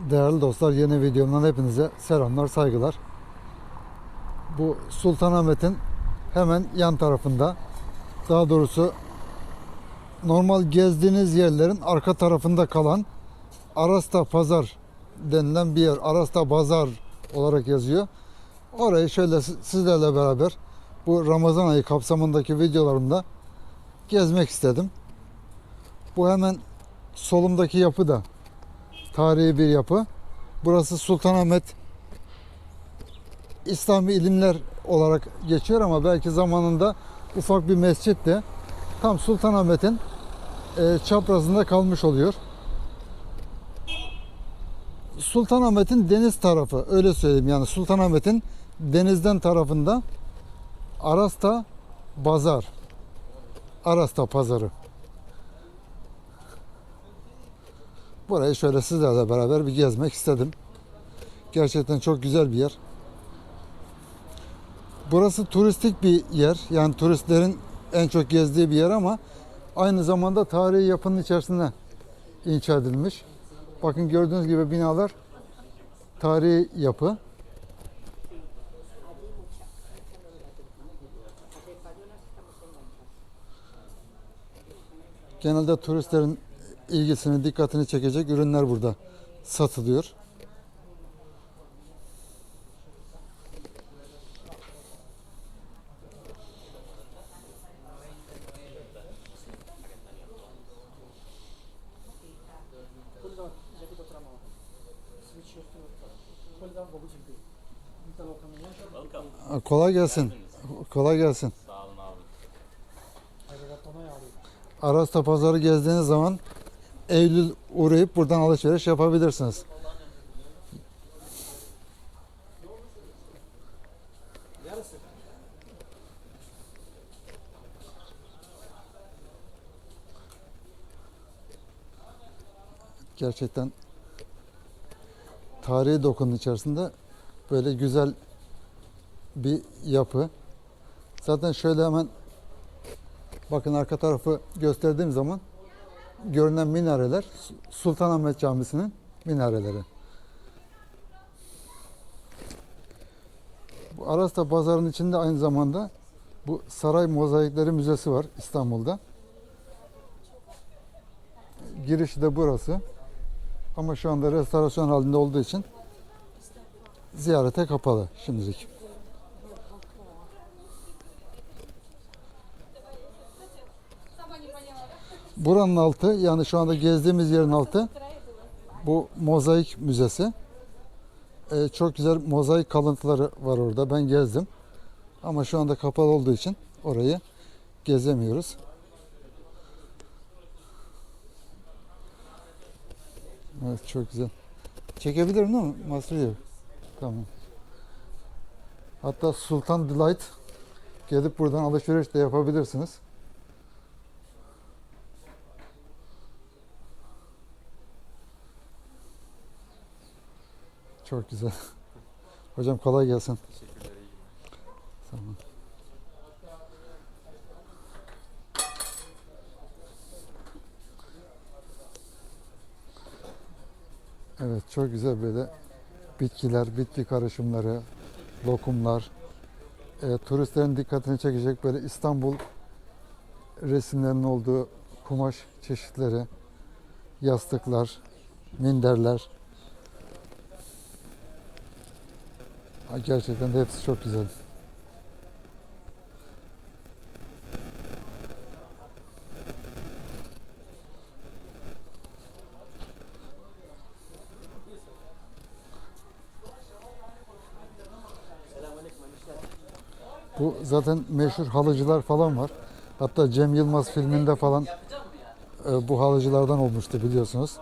Değerli dostlar yeni videomdan hepinize selamlar saygılar. Bu Sultanahmet'in hemen yan tarafında daha doğrusu normal gezdiğiniz yerlerin arka tarafında kalan Arasta Pazar denilen bir yer. Arasta Pazar olarak yazıyor. Orayı şöyle si- sizlerle beraber bu Ramazan ayı kapsamındaki videolarımda gezmek istedim. Bu hemen solumdaki yapı da tarihi bir yapı. Burası Sultanahmet İslami ilimler olarak geçiyor ama belki zamanında ufak bir mescit de tam Sultanahmet'in e, çaprazında kalmış oluyor. Sultanahmet'in deniz tarafı öyle söyleyeyim yani Sultanahmet'in denizden tarafında Arasta Bazar. Arasta pazarı. Burayı şöyle sizlerle beraber bir gezmek istedim. Gerçekten çok güzel bir yer. Burası turistik bir yer. Yani turistlerin en çok gezdiği bir yer ama aynı zamanda tarihi yapının içerisinde inşa edilmiş. Bakın gördüğünüz gibi binalar tarihi yapı. Genelde turistlerin ilgisini, dikkatini çekecek ürünler burada satılıyor. Kolay gelsin. Kolay gelsin. Arasta pazarı gezdiğiniz zaman Eylül uğrayıp buradan alışveriş yapabilirsiniz. Gerçekten tarihi dokunun içerisinde böyle güzel bir yapı. Zaten şöyle hemen Bakın arka tarafı gösterdiğim zaman görünen minareler Sultanahmet Camisi'nin minareleri. Bu Arasta Pazarı'nın içinde aynı zamanda bu Saray Mozaikleri Müzesi var İstanbul'da. Girişi de burası. Ama şu anda restorasyon halinde olduğu için ziyarete kapalı şimdilik. Buranın altı yani şu anda gezdiğimiz yerin altı bu mozaik müzesi. Ee, çok güzel mozaik kalıntıları var orada. Ben gezdim. Ama şu anda kapalı olduğu için orayı gezemiyoruz. Evet çok güzel. Çekebilirim değil mi? Yok. Tamam. Hatta Sultan Delight gelip buradan alışveriş de yapabilirsiniz. Çok güzel. Hocam kolay gelsin. Teşekkürler. Tamam. Evet çok güzel böyle bitkiler, bitki karışımları, lokumlar. E, turistlerin dikkatini çekecek böyle İstanbul resimlerinin olduğu kumaş çeşitleri, yastıklar, minderler. Gerçekten de hepsi çok güzel. Bu zaten meşhur halıcılar falan var. Hatta Cem Yılmaz filminde falan e, bu halıcılardan olmuştu biliyorsunuz.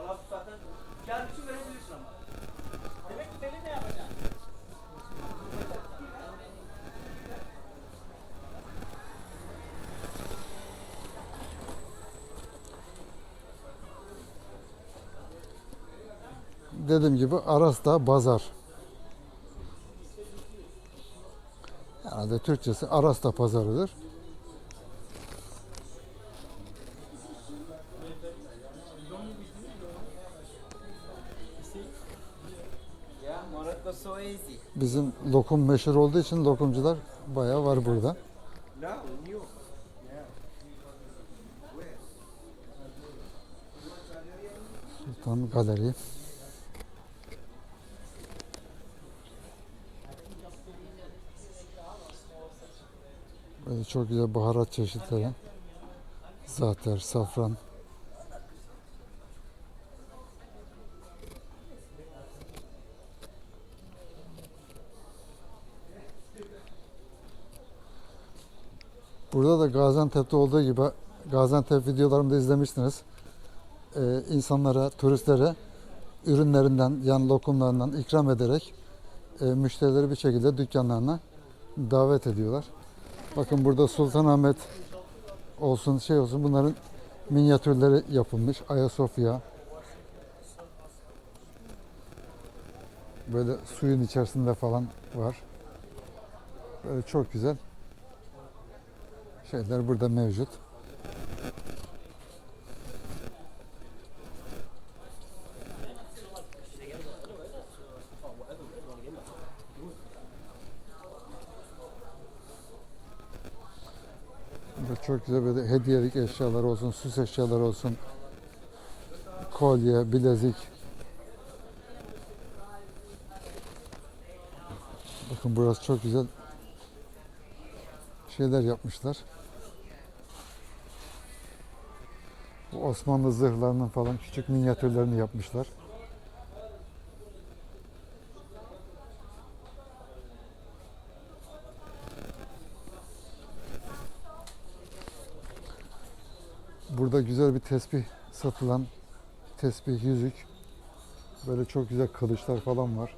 Dediğim gibi Aras'ta Bazar. Herhalde Türkçesi Aras'ta Pazarıdır. That was so easy. Bizim lokum meşhur olduğu için lokumcular bayağı var burada. Sultan Galeri. Böyle çok güzel baharat çeşitleri. Zater, safran. Burada da Gaziantep'te olduğu gibi Gaziantep videolarımda izlemiştiniz. Ee, insanlara, turistlere ürünlerinden, yani lokumlarından ikram ederek e, müşterileri bir şekilde dükkanlarına davet ediyorlar. Bakın burada Sultanahmet olsun şey olsun bunların minyatürleri yapılmış. Ayasofya. Böyle suyun içerisinde falan var. Böyle çok güzel şeyler burada mevcut. Burada çok güzel böyle hediyelik eşyalar olsun, süs eşyaları olsun. Kolye, bilezik. Bakın burası çok güzel şeyler yapmışlar. Bu Osmanlı zırhlarının falan küçük minyatürlerini yapmışlar. Burada güzel bir tesbih satılan tesbih, yüzük. Böyle çok güzel kılıçlar falan var.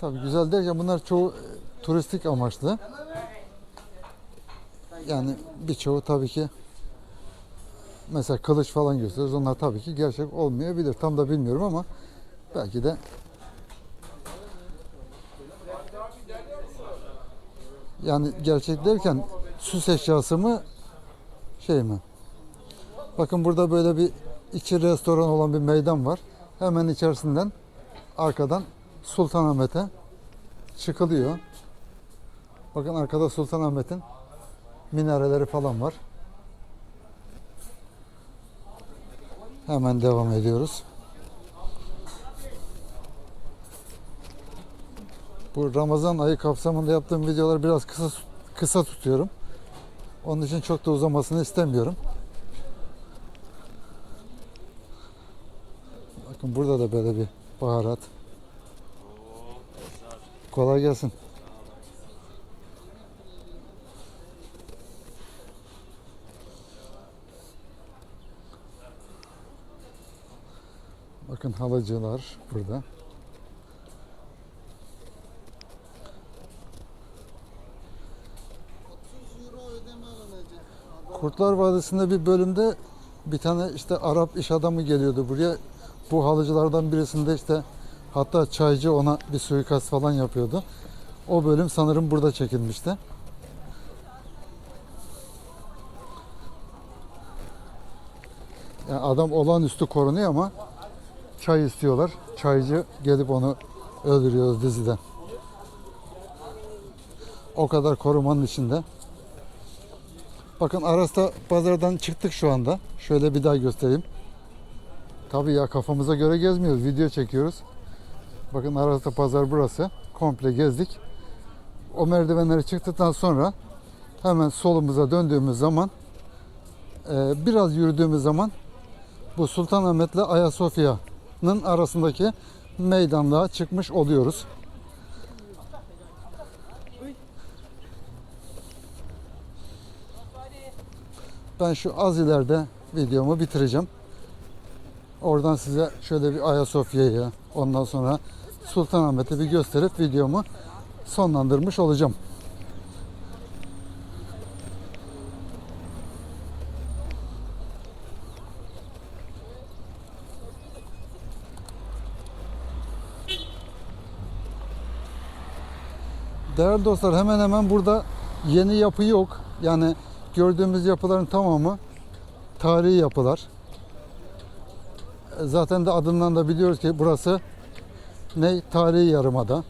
Tabii güzel derken bunlar çoğu e, turistik amaçlı. Yani birçoğu tabii ki mesela kılıç falan gösterir. Onlar tabii ki gerçek olmayabilir. Tam da bilmiyorum ama belki de yani gerçek derken süs eşyası mı şey mi? Bakın burada böyle bir içi restoran olan bir meydan var. Hemen içerisinden arkadan Sultanahmet'e çıkılıyor. Bakın arkada Sultanahmet'in minareleri falan var. Hemen devam ediyoruz. Bu Ramazan ayı kapsamında yaptığım videoları biraz kısa kısa tutuyorum. Onun için çok da uzamasını istemiyorum. Bakın burada da böyle bir baharat. Kolay gelsin. Bakın halıcılar burada. Kurtlar Vadisi'nde bir bölümde bir tane işte Arap iş adamı geliyordu buraya. Bu halıcılardan birisinde işte hatta çaycı ona bir suikast falan yapıyordu. O bölüm sanırım burada çekilmişti. Yani adam olağanüstü korunuyor ama çay istiyorlar. Çaycı gelip onu öldürüyoruz dizide. O kadar korumanın içinde. Bakın Aras'ta pazardan çıktık şu anda. Şöyle bir daha göstereyim. Tabii ya kafamıza göre gezmiyoruz. Video çekiyoruz. Bakın Aras'ta pazar burası. Komple gezdik. O merdivenleri çıktıktan sonra hemen solumuza döndüğümüz zaman e, biraz yürüdüğümüz zaman bu Sultanahmet'le Ayasofya'nın arasındaki meydanlığa çıkmış oluyoruz. Ben şu az ileride videomu bitireceğim. Oradan size şöyle bir Ayasofya'yı ondan sonra Sultanahmet'i bir gösterip videomu sonlandırmış olacağım. Değerli dostlar hemen hemen burada yeni yapı yok. Yani gördüğümüz yapıların tamamı tarihi yapılar. Zaten de adından da biliyoruz ki burası ne tarihi yarımada.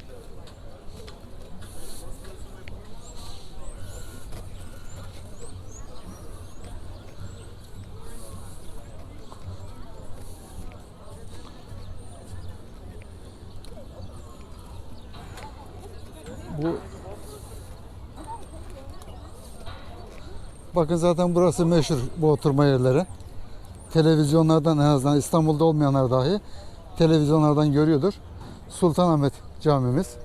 Bakın zaten burası meşhur bu oturma yerleri. Televizyonlardan en azından İstanbul'da olmayanlar dahi televizyonlardan görüyordur. Sultanahmet Camimiz.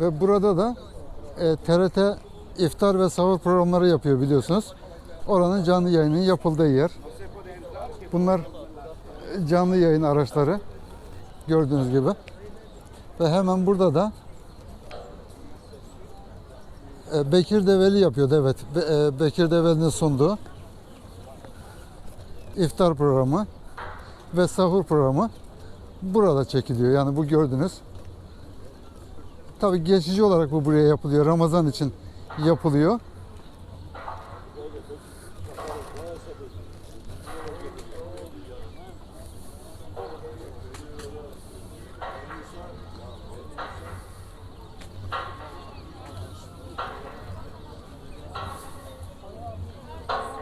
Ve burada da e, TRT iftar ve sahur programları yapıyor biliyorsunuz. Oranın canlı yayının yapıldığı yer. Bunlar e, canlı yayın araçları gördüğünüz gibi. Ve hemen burada da Bekir Develi yapıyordu evet. Be- e, Bekir Develi'nin sunduğu iftar programı ve sahur programı burada çekiliyor. Yani bu gördünüz. Tabi geçici olarak bu buraya yapılıyor. Ramazan için yapılıyor.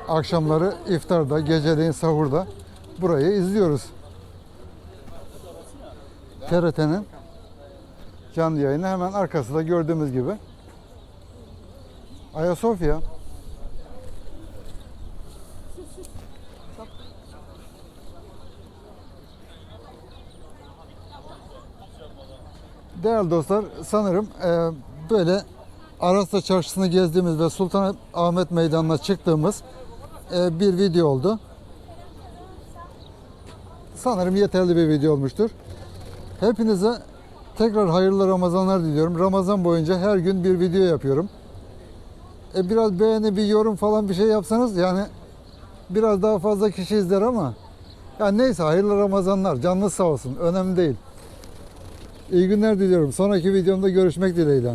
Akşamları iftarda, geceleyin sahurda burayı izliyoruz. TRT'nin canlı yayını hemen arkasında gördüğümüz gibi. Ayasofya. Değerli dostlar sanırım e, böyle Aras'ta çarşısını gezdiğimiz ve Sultanahmet Meydanı'na çıktığımız bir video oldu. Sanırım yeterli bir video olmuştur. Hepinize tekrar hayırlı Ramazanlar diliyorum. Ramazan boyunca her gün bir video yapıyorum. E biraz beğeni, bir yorum falan bir şey yapsanız yani biraz daha fazla kişi izler ama yani neyse hayırlı Ramazanlar. Canınız sağ olsun. Önemli değil. İyi günler diliyorum. Sonraki videomda görüşmek dileğiyle.